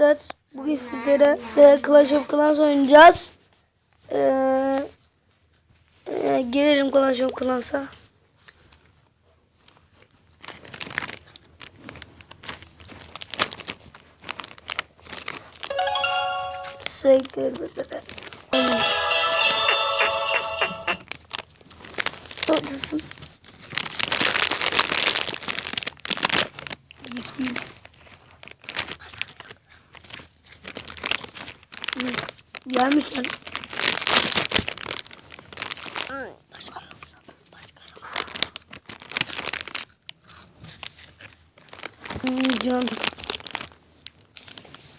arkadaşlar bugün sizlere e, Clash of Clans oynayacağız. Ee, e, girelim Clash of Clans'a. Sürekli Haklısın. Gelmişler. Can.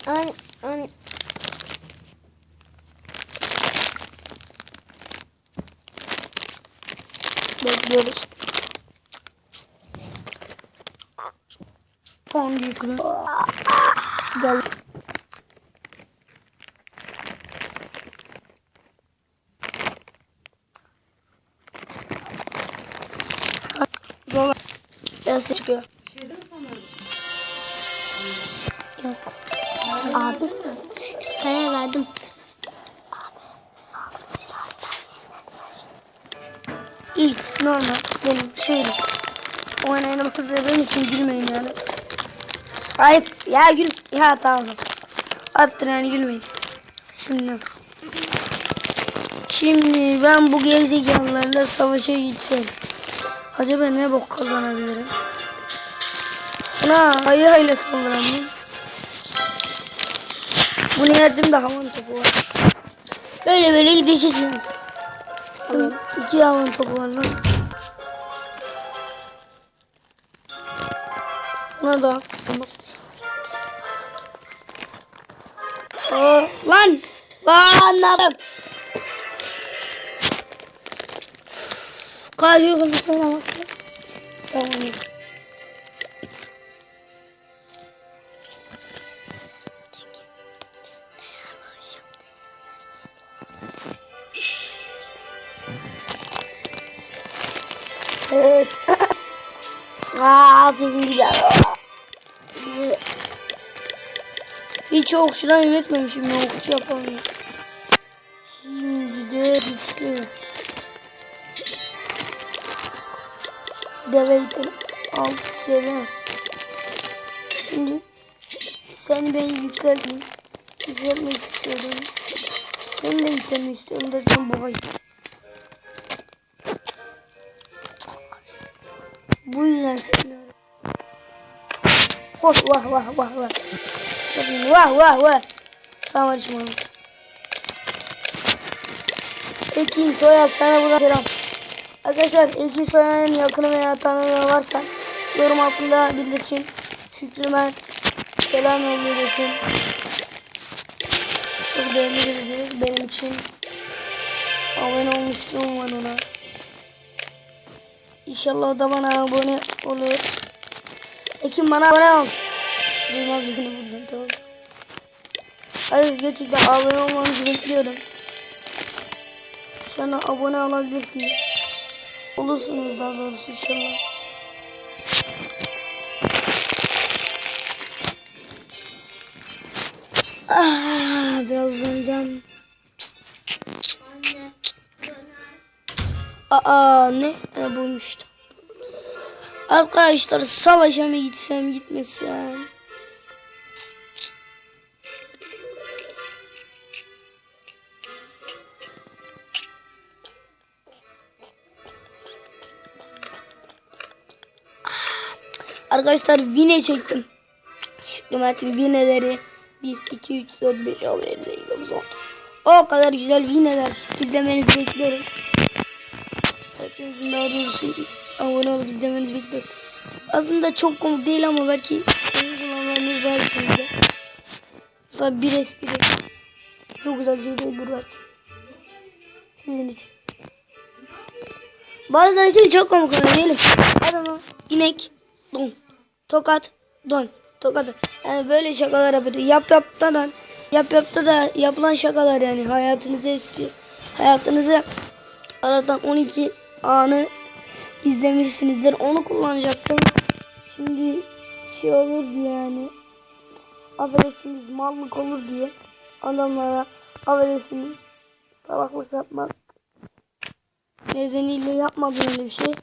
An, an, Bekliyoruz. Son yüklü. Gel. Ses çıkıyor. yok. Abi, karar verdim. İlk normal benim şeyim. Oynayan kızlarım için gülmeyin yani. Hayır ya gül. Ya tamam. Attır yani gülmeyin. Şimdi. Şimdi ben bu gerizekalılarla savaşa gitsem. Acaba ne bok kazanabilirim? Buna hayır hayır saldıran mı? Bunu yerdim de havan topu var. Böyle böyle gideceğiz. Oğlum, İki havan topu var lan. Buna da olmaz. Aa, yapayım? Karşı kızı söylemezsin. Evet. Aa, sesim gider. Hiç okçudan üretmemişim okçu yapamıyorum. Şimdi de güçlü. Deve gidelim. Al deve. Şimdi sen beni yükseltin. Yükseltmek istiyorum. Seni de yükseltmek istiyorum dersen babay. Bu yüzden sevmiyorum. Vah vah vah vah vah. Vah vah vah. Tamam hadi şimdi. Ekin Soyak sana buradan selam. Arkadaşlar Ekin Soyak'ın yakını veya tanıdığı varsa yorum altında bildirsin. Şükrü Mert selam yolluyorsun. Çok değerli biridir benim için. Abone olmuşluğum var ona. İnşallah da bana abone olur. Ekin bana abone ol. Duymaz beni buradan tamam. Hayır gerçekten abone olmanızı bekliyorum. Şu an abone olabilirsiniz. Olursunuz daha doğrusu inşallah. Ah, biraz uzanacağım. Aa ne? E, buymuş. Arkadaşlar savaşa mı gitsem gitmesem? Arkadaşlar vine çektim. Şükrü Mert'in vineleri 1, 2, 3, 4, 5, 6, 7, 8, 9, 10. O kadar güzel vineler izlemenizi bekliyorum. Hepinizin daha doğrusu abone olup izlemenizi bekliyorum. Aslında çok komik değil ama belki oyun kullanmanız var sizde. Mesela bir espri. Çok güzel bir şey değil. Sizin için. Bazıları için çok komik oluyor diyelim. Adama inek, don, tokat, don, tokat. Yani böyle şakalar yapıyor. Yap yap da. Yap yap da yapılan şakalar yani. Hayatınızı espri. Hayatınızı aradan 12 anı izlemişsinizdir. Onu kullanacaktım. Şimdi şey olurdu yani. affedersiniz mallık olur diye adamlara affedersiniz salaklık yapmak nedeniyle yapmadım öyle bir şey.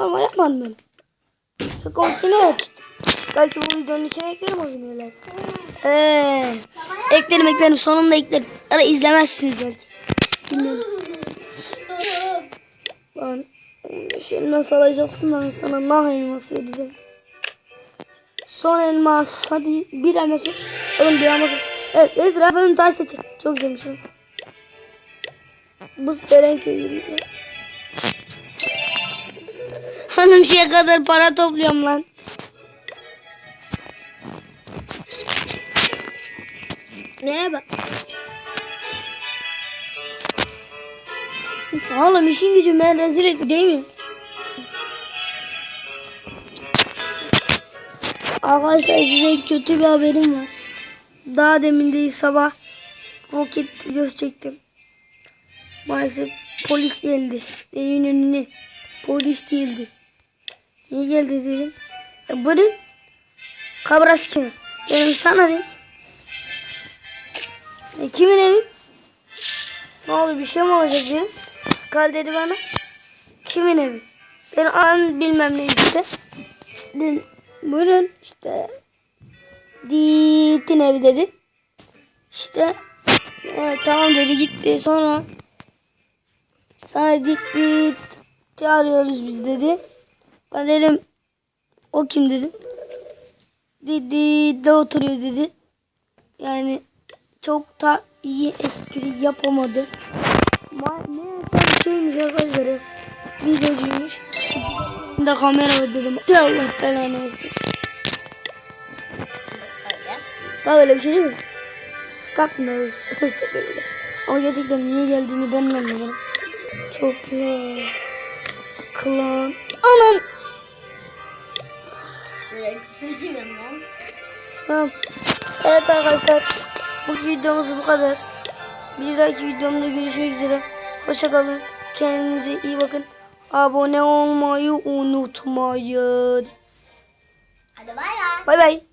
Normal yapmadım ben. Çok kontine et. Belki bu videonun içine eklerim o videoları. Eee, eklerim eklerim sonunda eklerim. Ara izlemezsiniz belki. Bilmiyorum. Ben şimdi nasıl alacaksın ben sana nah elması ödeyeceğim. Son elmas hadi bir elmas. Oğlum bir elmas. Evet Ezra benim taş seçin. Çok güzelmiş Erenköy yürüyor. Hanım şeye kadar para topluyorum lan. Merhaba. Oğlum işin gücü ben rezil et değil mi? Arkadaşlar size kötü bir haberim var. Daha demin değil sabah roket çektim. Maalesef polis geldi. Evin önüne polis geldi. Niye geldi dedim. E, buyurun. Kabras kim? Dedim sana dedim. E, kimin evi? Ne oldu bir şey mi olacak dedim. Kal dedi bana. Kimin evi? Ben an bilmem ne işte. Dedim, buyurun işte. Dit'in evi dedim. İşte evet, tamam dedi gitti sonra sana dit dit arıyoruz biz dedi. Ben dedim o kim dedim. Dit de oturuyor dedi. Yani çok da iyi espri yapamadı. Ma ne sen şeymiş arkadaşlar. Videocuymuş. Ben de kamera var dedim. De Allah belanı versin. Tabii öyle bir şey değil mi? Sıkatmıyoruz. Ama gerçekten niye geldiğini ben anlamadım. Çok güzel. Klan. Aman. Tamam. Evet arkadaşlar. Bu videomuz bu kadar. Bir dahaki videomda görüşmek üzere. Hoşçakalın. Kendinize iyi bakın. Abone olmayı unutmayın. Hadi bay bay. Bay bay.